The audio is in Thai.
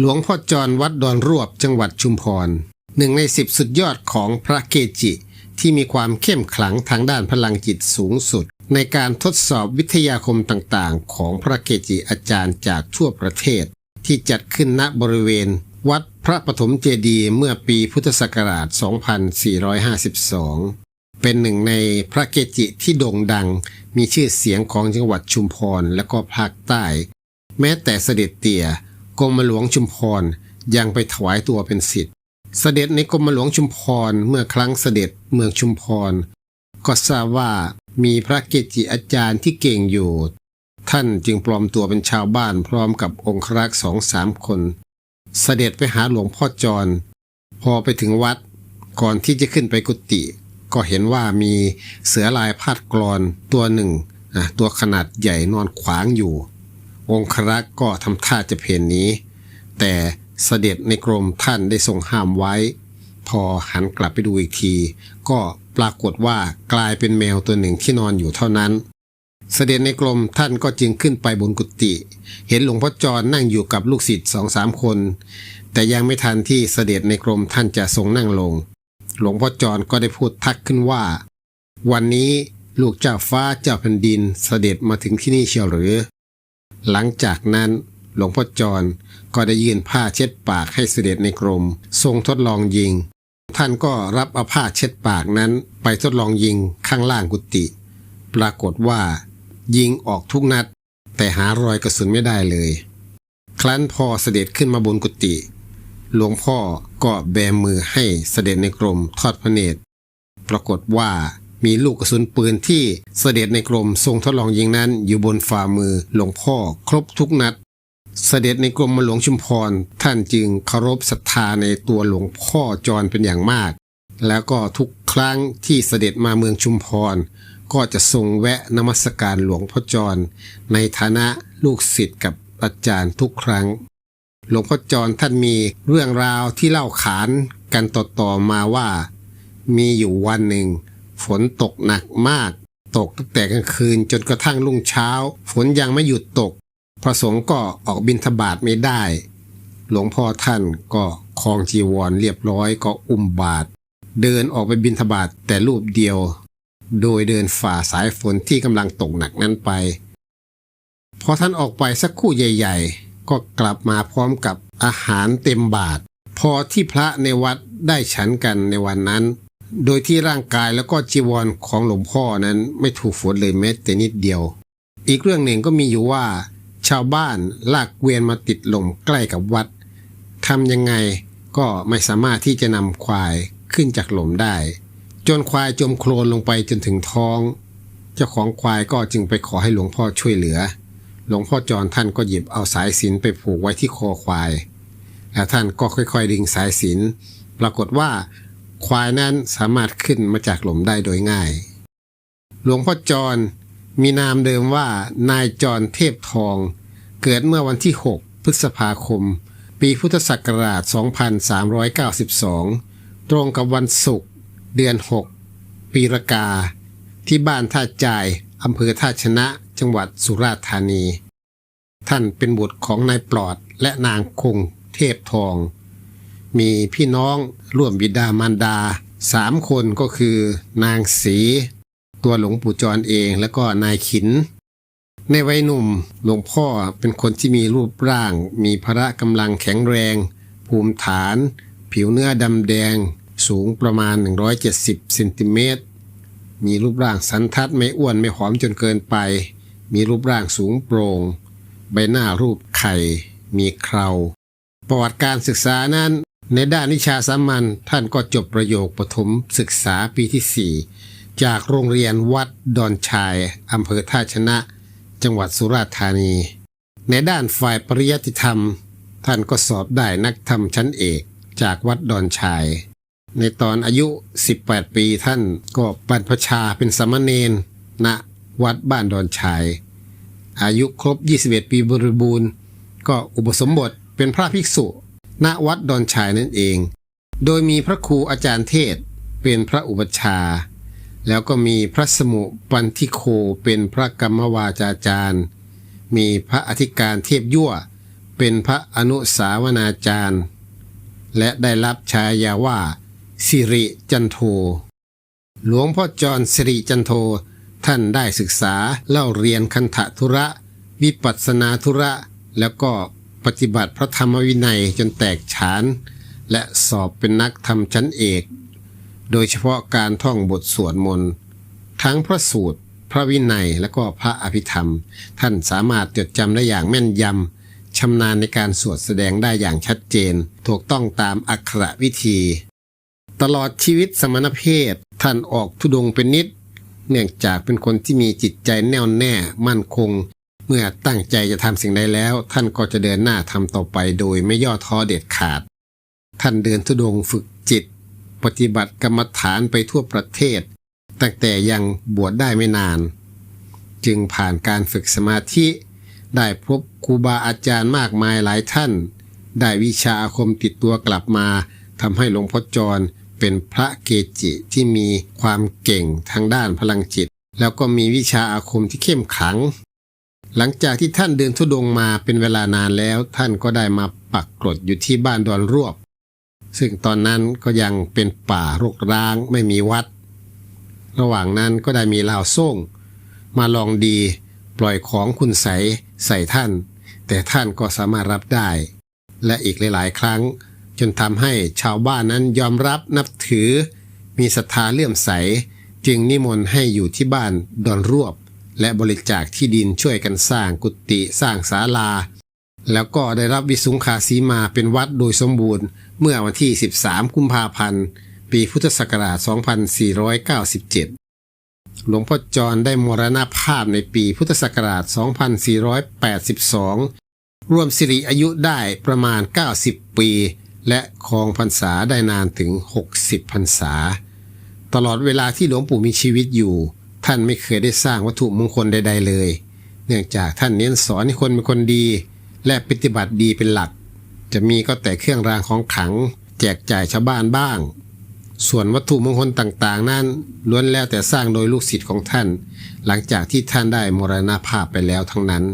หลวงพ่อจรวัดดอนรวบจังหวัดชุมพรหนึ่งในสิบสุดยอดของพระเกจิ ที่มีความเข้มขลังทางด้านพลังจิตสูงสุด ในการทดสอบวิทยาคมต่างๆ ของพระเกจิอาจารย์จากทั่วประเทศ ที่จัดขึ้นณบริเวณ วัดพระปฐมเจดีย์เมื่อปีพุทธศักราช 2452 เป็นหนึ่งในพระเกจิที่โด่งดัง มีชื่อเสียงของจังหวัดชุมพรและก็ภาคใต้ แม้แต่เสด็จเตี่ย กรมหลวงชุมพรยังไปถวายตัวเป็นศิษย์เสด็จในกรมหลวงชุมพรเมื่อครั้งเสด็จเมืองชุมพร ก็ทราบว่ามีพระเกจิอาจารย์ที่เก่งอยู่ ท่านจึงปลอมตัวเป็นชาวบ้านพร้อมกับองครักษ์สองสามคน เสด็จไปหาหลวงพ่อจร พอไปถึงวัด ก่อนที่จะขึ้นไปกุฏิก็เห็นว่ามีเสือลายพาดกรอนตัวหนึ่งตัวขนาดใหญ่นอนขวางอยู่ องครักษ์ก็ทำท่าจะเพนหนี้แต่เสด็จในกรมท่านได้ทรงห้ามไว้ พอหันกลับไปดูอีกที ก็ปรากฏว่ากลายเป็นแมวตัวหนึ่งที่นอนอยู่เท่านั้น เสด็จในกรมท่านก็จึงขึ้นไปบนกุฏิเห็นหลวงพ่อจรนั่งอยู่กับลูกศิษย์สองสามคน แต่ยังไม่ทันที่เสด็จในกรมท่านจะทรงนั่งลง หลวงพ่อจรก็ได้พูดทักขึ้นว่า วันนี้ลูกเจ้าฟ้าเจ้าแผ่นดินเสด็จมาถึงที่นี่เชียวหรือ หลังจากนั้นหลวงพ่อจรก็ได้ยื่นผ้าเช็ดปากให้เสด็จในกรม ทรงทดลองยิง ท่านก็รับเอาผ้าเช็ดปากนั้นไปทดลองยิงข้างล่างกุฏิปรากฏว่า ยิงออกทุกนัด แต่หารอยกระสุนไม่ได้เลย ครั้นพอเสด็จขึ้นมาบนกุฏิหลวงพ่อก็แบมือให้เสด็จในกรมทอดพระเนตร ปรากฏว่า มีลูกกระสุนปืนที่เสด็จในกรมทรงทดลองยิงนั้นอยู่บนฝ่ามือหลวงพ่อครบทุกนัด เสด็จในกรมหลวงชุมพร ท่านจึงเคารพศรัทธาในตัวหลวงพ่อจรเป็นอย่างมาก แล้วก็ทุกครั้งที่เสด็จมาเมืองชุมพร ก็จะทรงแวะนมัสการหลวงพ่อจร ในฐานะลูกศิษย์กับอาจารย์ทุกครั้ง หลวงพ่อจรท่านมีเรื่องราวที่เล่าขานกันต่อๆมาว่า มีอยู่วันหนึ่ง ฝนตกหนักมาก ตกตั้งแต่กลางคืนจนกระทั่งรุ่งเช้า ฝนยังไม่หยุดตก พระสงฆ์ก็ออกบิณฑบาตไม่ได้ หลวงพ่อท่านก็คลองจีวรเรียบร้อยก็อุ้มบาตรเดินออกไปบิณฑบาตแต่รูปเดียว โดยเดินฝ่าสายฝนที่กำลังตกหนักนั้นไป พอท่านออกไปสักคู่ใหญ่ ๆ ก็กลับมาพร้อมกับอาหารเต็มบาตรพอที่พระในวัดได้ฉันกันในวันนั้น โดยที่ร่างกายแล้วก็จีวรของหลวงพ่อนั้นไม่ถูกฝนเลยแม้แต่นิดเดียว อีกเรื่องหนึ่งก็มีอยู่ว่า ชาวบ้านลากเกวียนมาติดลมใกล้กับวัดทำยังไงก็ไม่สามารถที่จะนำควายขึ้นจากหลมได้ จนควายจมโคลนลงไปจนถึงท้อง เจ้าของควายก็จึงไปขอให้หลวงพ่อช่วยเหลือ หลวงพ่อจรท่านก็หยิบเอาสายสินไปผูกไว้ที่คอควาย แล้วท่านก็ค่อยๆดึงสายสินปรากฏว่า ควายนั้นสามารถขึ้นมาจากหลุมได้โดยง่าย หลวงพ่อจรมีนามเดิมว่านายจรเทพทอง เกิดเมื่อวันที่ 6 พฤษภาคม ปีพุทธศักราช 2392 ตรงกับวันศุกร์เดือน 6 ปีรากา ที่บ้านท่าจ่ายอำเภอท่าชนะจังหวัดสุราษฎร์ธานี ท่านเป็นบุตรของนายปลอดและนางคงเทพทอง มีพี่น้องร่วมบิดามารดาสามคนก็คือนางสี ตัวหลวงปู่จรเองแล้วก็นายขิน ในวัยหนุ่มหลวงพ่อเป็นคนที่มีรูปร่าง มีพละกำลังแข็งแรง ภูมิฐาน ผิวเนื้อดำแดง สูงประมาณ 170เซนติเมตรมีรูปร่างสันทัดไม่อ้วนไม่หอมจนเกินไป มีรูปร่างสูงโปร่ง ใบหน้ารูปไข่ มีเคราประวัติการศึกษานั้น ในด้านวิชาสามัญท่านก็จบประโยคปฐมศึกษาปีที่ 4 จากโรงเรียนวัดดอนชายอำเภอท่าชนะ จังหวัดสุราษฎร์ธานี ในด้านฝ่ายปริยัติธรรม ท่านก็สอบได้นักธรรมชั้นเอกจากวัดดอนชาย ในตอนอายุ 18 ปีท่านก็บรรพชาเป็นสามเณรณวัดบ้านดอนชาย อายุครบ 21 ปีบริบูรณ์ ก็อุปสมบทเป็นพระภิกษุ ณวัดดอนชายนั่นเอง โดยมีพระครูอาจารย์เทศเป็นพระอุปชา แล้วก็มีพระสมุปันทิโคเป็นพระกรรมวาจาจารย์ มีพระอธิการเทพยั่ว เป็นพระอนุสาวนาจารย์ และได้รับฉายาว่า สิริจันโท หลวงพ่อจรสิริจันโทท่านได้ศึกษาเล่าเรียนคันธทุระ วิปัสนาธุระ แล้วก็ ปฏิบัติพระธรรมวินัยจนแตกฉาน และสอบเป็นนักธรรมชั้นเอก โดยเฉพาะการท่องบทสวดมนต์ทั้งพระสูตร พระวินัยและก็พระอภิธรรม ท่านสามารถจดจำได้อย่างแม่นยำชำนาญในการสวดแสดงได้อย่างชัดเจน ถูกต้องตามอักขระวิธี ตลอดชีวิตสมณเพศท่านออกทุดงเป็นนิด เนื่องจากเป็นคนที่มีจิตใจแน่วแน่มั่นคง เมื่อตั้งใจจะทำสิ่งใดแล้ว ท่านก็จะเดินหน้าทำต่อไปโดยไม่ย่อท้อเด็ดขาด ท่านเดินทุดงค์ฝึกจิต ปฏิบัติกรรมฐานไปทั่วประเทศ ตั้งแต่ยังบวชได้ไม่นาน จึงผ่านการฝึกสมาธิ ได้พบครูบาอาจารย์มากมายหลายท่าน ได้วิชาอาคมติดตัวกลับมาทำให้หลวงพ่อจรเป็นพระเกจิที่มีความเก่งทางด้านพลังจิต แล้วก็มีวิชาอาคมที่เข้มขลัง หลังจากที่ท่านเดินทุดงมาเป็นเวลานานแล้ว ท่านก็ได้มาปักกรดอยู่ที่บ้านดอนรวบ ซึ่งตอนนั้นก็ยังเป็นป่ารกร้างไม่มีวัด ระหว่างนั้นก็ได้มีลาวโซ่งมาลองดีปล่อยของคุณใสใส่ท่าน แต่ท่านก็สามารถรับได้ และอีกหลาย ๆ ครั้ง จนทำให้ชาวบ้านนั้นยอมรับนับถือ มีศรัทธาเลื่อมใส จึงนิมนต์ให้อยู่ที่บ้านดอนรวบ และบริจาคที่ดินช่วยกันสร้างกุฏิสร้างศาลา แล้วก็ได้รับวิสุงคาสีมาเป็นวัดโดยสมบูรณ์ เมื่อวันที่ 13 กุมภาพันธ์ ปีพุทธศักราช 2497 หลวงพ่อจรได้มรณภาพในปีพุทธศักราช 2482 รวมสิริอายุได้ประมาณ 90 ปี และครองพรรษาได้นานถึง 60 พรรษา ตลอดเวลาที่หลวงปู่มีชีวิตอยู่ ท่านไม่เคยได้สร้างวัตถุมงคลใด ๆ เลย เนื่องจากท่านเน้นสอนให้คนเป็นคนดี และปฏิบัติดีเป็นหลัก จะมีก็แต่เครื่องรางของขลัง แจกจ่ายชาวบ้านบ้าง ส่วนวัตถุมงคลต่างๆ นั้นล้วนแล้วแต่สร้างโดยลูกศิษย์ของท่าน หลังจากที่ท่านได้มรณาภาพไปแล้วทั้งนั้น